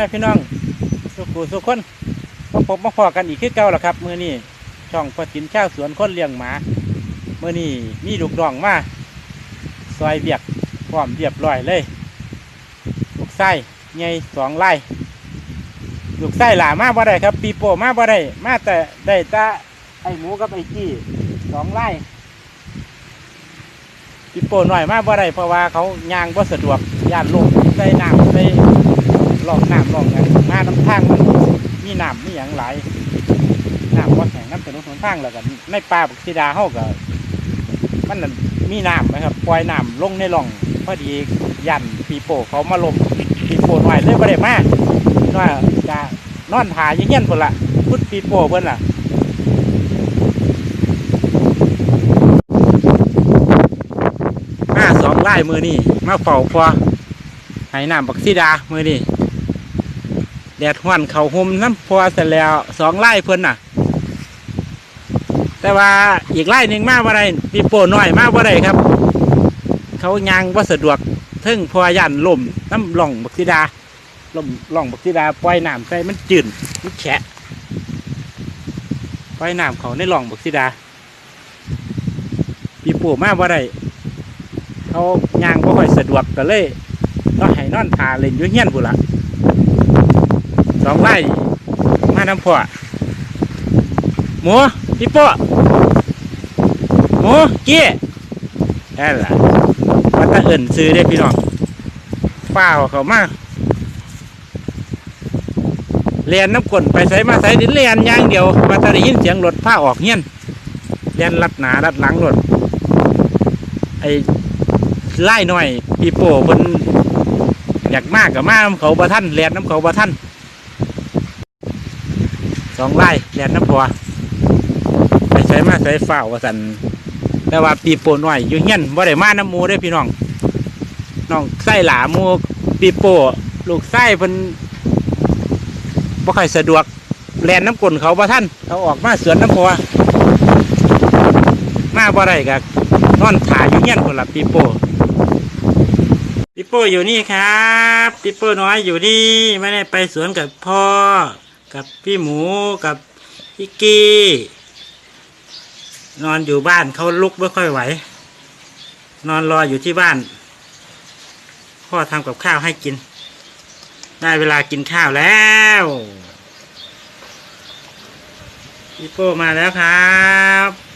ม่พี่น้อง สุขุสุขคนมาพบมาพอกันอีกคือเก่าแล้วครับ มื้อนี้ช่องพอจินเจ้าสวนคนเลี้ยงหมา มื้อนี้มีลูกน้องมาซอยเบียกพร้อมเรียบร้อยเลยลูกไส้ใหญ่สองไร่ลูกไส้หลามาบ่ได้ครับ ปีโป้มาบ่ได้มาแต่ได้ตาไอหมูกับไอจี้สองไร่ปีโป้หน่อยมาบ่ได้เพราะว่าเขาย่างบ่สะดวกย่านลมใส่น้ำใส่ ลองน้ำลองอย่างมาน้ำทางมันมีน้ำมีอย่างหลายน้ำว่าแข็งน้ำถนนหนทางแล้วกันในป่าบักซีดาเฮาก็มันมันมีน้ำนะครับปล่อยน้ำลงในร่องพอดียันปีโป้เขามาลมปีโป้หน่อยเลยบ่ได้มาว่าจะนอนหายเงี้ยนพุ่นละพุดปีโป้เพิ่นล่ะมาสองไล่มือนี่มาเฝ้าพอให้น้ำบักซีดามือนี่ แดดห้อนเขาห่มน้ำพอเสร็จแล้วสองไล่เพิ่นน่ะ แต่ว่าอีกไล่หนึ่งมาบ่าได้ปีโป้น้อยมาบ่าได้ครับ เขายางว่าสะดวกทึ่งพอย่านลมน้ำหล่องบักซีดาลมหล่องบักซีดาปล่อยน้ำใส่มันจืดมันแฉะปล่อยน้ำเขาในหล่องบักซีดาปีโป้มาบ่าได้เขายางบ่าค่อยสะดวกก็เลยต้องให้นอนทาเล่นยู่เฮียนพุ่นละ สองไร่มาน้ำพ่อหมูพี่โป้หมูเกี้นั่นล่ะว่าตาเอินซื้อได้พี่น้องเปล่าเขามาเรียนน้ำกลนไปใส่มาใส่ดินเรียนอย่างเดียวว่าตาได้ยินเสียงรถผ้าออกเฮียนเรียนรัดหนารัดหลังรถไอ้ไล่หน่อยปีโป้เพิ่นอยากมากกับมาน้ำเขาบะท่านแลนน้ำเขาบะท่าน สองไล่แลนน้ำพัวไปใช้มาใช้ฝ้าวสันแต่ว่าปีโป้หน่อยอยู่เฮียนว่าได้มาน้ำมูได้พี่น้องน้องไส้หลามูปีโป้ลูกไส้เพิ่นบ่ค่อยสะดวกแลนน้ำกลนเขาบะท่านเขาออกมาสวนน้ำพัวมาบ่ได้กับนอนถ่ายอยู่เงี้ยนคนละปีโป้ปีโป้อยู่นี่ครับปีโป้น้อยอยู่นี่ไม่ได้ไปสวนกับพ่อ กับพี่หมูกับพี่กี้ นอนอยู่บ้านเขาลุกไม่ค่อยไหว นอนรออยู่ที่บ้าน พ่อทำกับข้าวให้กิน ได้เวลากินข้าวแล้วปีโป้มาแล้วครับ